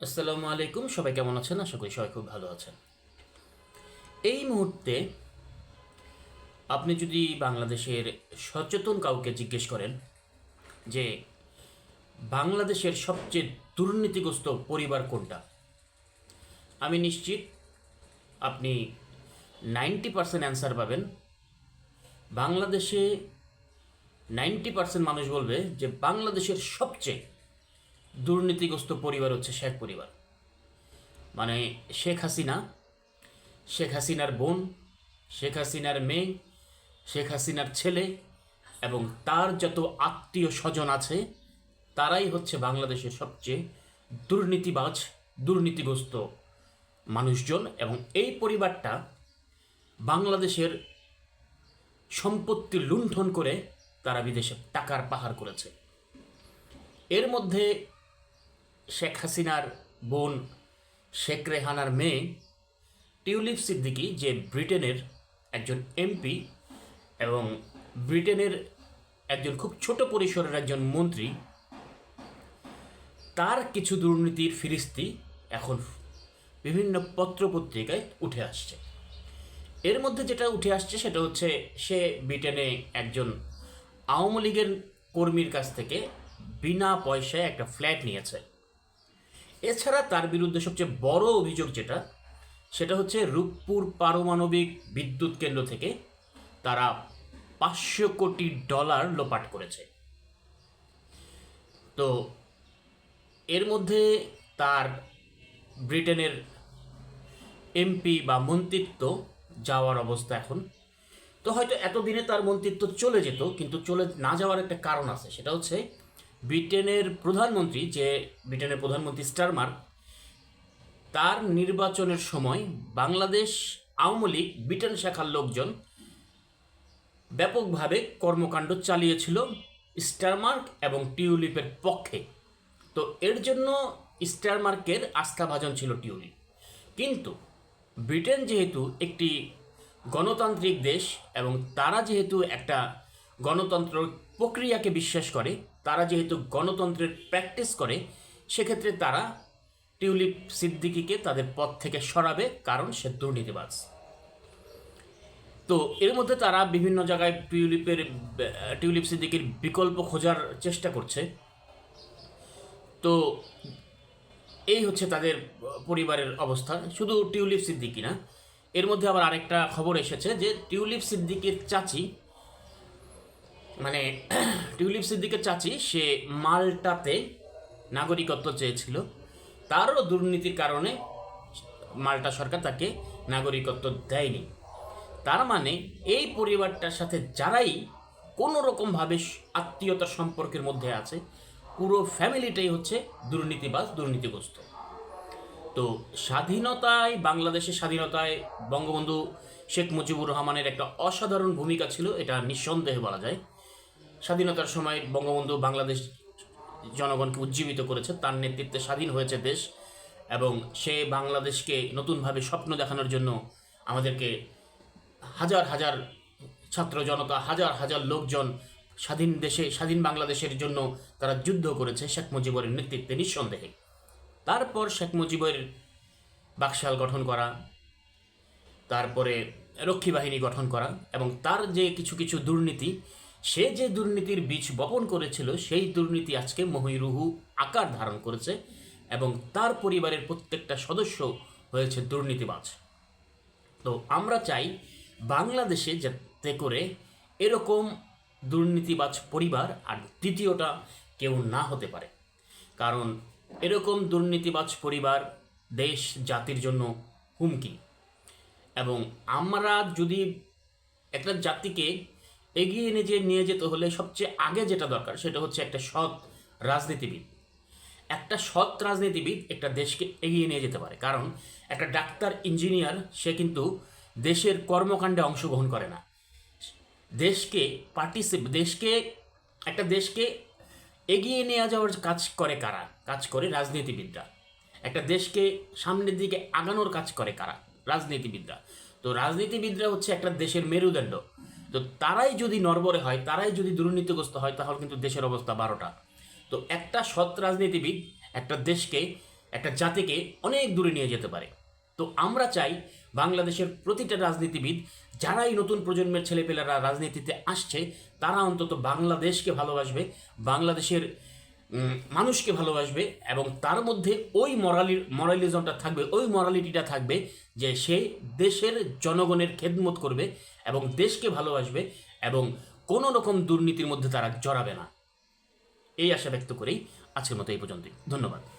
আসসালামু আলাইকুম, সবাই কেমন আছেন? আশা করি সবাই খুব ভালো আছেন। এই মুহূর্তে আপনি যদি বাংলাদেশের সচেতন কাউকে জিজ্ঞেস করেন যে বাংলাদেশের সবচেয়ে দুর্নীতিগ্রস্ত পরিবার কোনটা, আমি নিশ্চিত আপনি নাইনটি পার্সেন্ট অ্যান্সার পাবেন। বাংলাদেশে নাইনটি পার্সেন্ট মানুষ বলবে যে বাংলাদেশের সবচেয়ে দুর্নীতিগ্রস্ত পরিবার হচ্ছে শেখ পরিবার। মানে শেখ হাসিনা, শেখ হাসিনার বোন, শেখ হাসিনার মেয়ে, শেখ হাসিনার ছেলে এবং তার যত আত্মীয় স্বজন আছে, তারাই হচ্ছে বাংলাদেশের সবচেয়ে দুর্নীতিবাজ, দুর্নীতিগ্রস্ত মানুষজন এবং এই পরিবারটা বাংলাদেশের সম্পত্তি লুণ্ঠন করে তারা বিদেশে টাকার পাহাড় করেছে। এর মধ্যে শেখ হাসিনার বোন শেখ রেহানার মেয়ে টিউলিপ সিদ্দিকি, যে ব্রিটেনের একজন এমপি এবং ব্রিটেনের একজন খুব ছোট পরিসরের একজন মন্ত্রী, তার কিছু দুর্নীতির ফিরিস্তি এখন বিভিন্ন পত্রপত্রিকায় উঠে আসছে। এর মধ্যে যেটা উঠে আসছে সেটা হচ্ছে, সে ব্রিটেনে একজন আওয়ামী লীগের কর্মীর কাছ থেকে বিনা পয়সায় একটা ফ্ল্যাট নিয়েছে। এছাড়া তার বিরুদ্ধে সবচেয়ে বড় অভিযোগ যেটা, সেটা হচ্ছে রূপপুর পারমাণবিক বিদ্যুৎ কেন্দ্র থেকে তারা পাঁচশো কোটি ডলার লোপাট করেছে। তো এর মধ্যে তার ব্রিটেনের এমপি বা মন্ত্রিত্ব যাওয়ার অবস্থা এখন। তো হয়তো এতদিনে তার মন্ত্রিত্ব চলে যেত, কিন্তু চলে না যাওয়ার একটা কারণ আছে, সেটা হচ্ছে ব্রিটেনের প্রধানমন্ত্রী, যে ব্রিটেনের প্রধানমন্ত্রী স্টারমার তার নির্বাচনের সময় বাংলাদেশ আওয়ামী লীগ, ব্রিটেন শাখার লোকজন ব্যাপকভাবে কর্মকাণ্ড চালিয়েছিল স্টারমার্ক এবং টিউলিপের পক্ষে। তো এর জন্য স্টারমার্কের আস্থাভাজন ছিল টিউলিপ। কিন্তু ব্রিটেন যেহেতু একটি গণতান্ত্রিক দেশ এবং তারা যেহেতু একটা গণতন্ত্র প্রক্রিয়াকে বিশ্বাস করে, তারা যেহেতু গণতন্ত্রের প্র্যাকটিস করে, সেক্ষেত্রে তারা টিউলিপ সিদ্দিকিকে তাদের পদ থেকে সরাবে, কারণ সে দুর্নীতিবাজ। তো এর মধ্যে তারা বিভিন্ন জায়গায় টিউলিপের, টিউলিপ সিদ্দিকির বিকল্প খোঁজার চেষ্টা করছে। তো এই হচ্ছে তাদের পরিবারের অবস্থা। শুধু টিউলিপ সিদ্দিকি না, এর মধ্যে আবার আরেকটা খবর এসেছে যে টিউলিপ সিদ্দিকের চাচি মানে টিউলিপ সিদ্দিকের চাচি, সে মালটাতে নাগরিকত্ব চেয়েছিল। তারও দুর্নীতির কারণে মাল্টা সরকার তাকে নাগরিকত্ব দেয়নি। তার মানে এই পরিবারটার সাথে যারাই কোনো রকমভাবে আত্মীয়তার সম্পর্কের মধ্যে আছে, পুরো ফ্যামিলিটাই হচ্ছে দুর্নীতিবাজ, দুর্নীতিগ্রস্ত। তো স্বাধীনতায় বাংলাদেশের স্বাধীনতায় বঙ্গবন্ধু শেখ মুজিবুর রহমানের একটা অসাধারণ ভূমিকা ছিল, এটা নিঃসন্দেহে বলা যায়। স্বাধীনতার সময় বঙ্গবন্ধু বাংলাদেশ জনগণকে উজ্জীবিত করেছে, তার নেতৃত্বে স্বাধীন হয়েছে দেশ এবং সে বাংলাদেশকে নতুনভাবে স্বপ্ন দেখানোর জন্য আমাদেরকে হাজার হাজার ছাত্র জনতা, হাজার হাজার লোকজন স্বাধীন দেশে, স্বাধীন বাংলাদেশের জন্য তারা যুদ্ধ করেছে শেখ মুজিবের নেতৃত্বে নিঃসন্দেহে। তারপর শেখ মুজিবের বাকশাল গঠন করা, তারপরে রক্ষী বাহিনী গঠন করা এবং তার যে কিছু কিছু দুর্নীতি সে যে দুর্নীতির বীজ বপন করেছিল, সেই দুর্নীতি আজকে মহিরুহু আকার ধারণ করেছে এবং তার পরিবারের প্রত্যেকটা সদস্য হয়েছে দুর্নীতিবাজ। তো আমরা চাই বাংলাদেশে যাতে করে এরকম দুর্নীতিবাজ পরিবার আর দ্বিতীয়টা কেউ না হতে পারে। কারণ এরকম দুর্নীতিবাজ পরিবার দেশ জাতির জন্য হুমকি। এবং আমরা যদি একটা জাতিকে এগিয়ে যে নিয়ে যেতে হলে সবচেয়ে আগে যেটা দরকার সেটা হচ্ছে একটা সৎ রাজনীতিবিদ। একটা সৎ রাজনীতিবিদ একটা দেশকে এগিয়ে নিয়ে যেতে পারে। কারণ একটা ডাক্তার, ইঞ্জিনিয়ার, সে কিন্তু দেশের কর্মকাণ্ডে অংশগ্রহণ করে না। দেশকে পার্টিসিপ দেশকে, একটা দেশকে এগিয়ে নিয়ে যাওয়ার কাজ করে কারা? কাজ করে রাজনীতিবিদরা। একটা দেশকে সামনের দিকে আগানোর কাজ করে কারা? রাজনীতিবিদরা। তো রাজনীতিবিদরা হচ্ছে একটা দেশের মেরুদণ্ড। তো তারাই যদি নরবরে হয়, তারাই যদি দুর্নীতিগ্রস্ত হয়, তাহলে কিন্তু দেশের অবস্থা বারোটা। তো একটা সৎ রাজনীতিবিদ একটা দেশকে, একটা জাতিকে অনেক দূরে নিয়ে যেতে পারে। তো আমরা চাই বাংলাদেশের প্রতিটা রাজনীতিবিদ, যারাই নতুন প্রজন্মের ছেলেপেলেরা রাজনীতিতে আসছে, তারা অন্তত বাংলাদেশকে ভালোবাসবে, বাংলাদেশের মানুষকে ভালোবাসবে এবং তার মধ্যে ওই মরালি মরালিজমটা থাকবে, ওই মরালিটিটা থাকবে যে সে দেশের জনগণের খেদমত করবে এবং দেশকে ভালোবাসবে এবং কোনো রকম দুর্নীতির মধ্যে তারা জড়াবে না। এই আশা ব্যক্ত করেই আজকের মতো এই পর্যন্তই। ধন্যবাদ।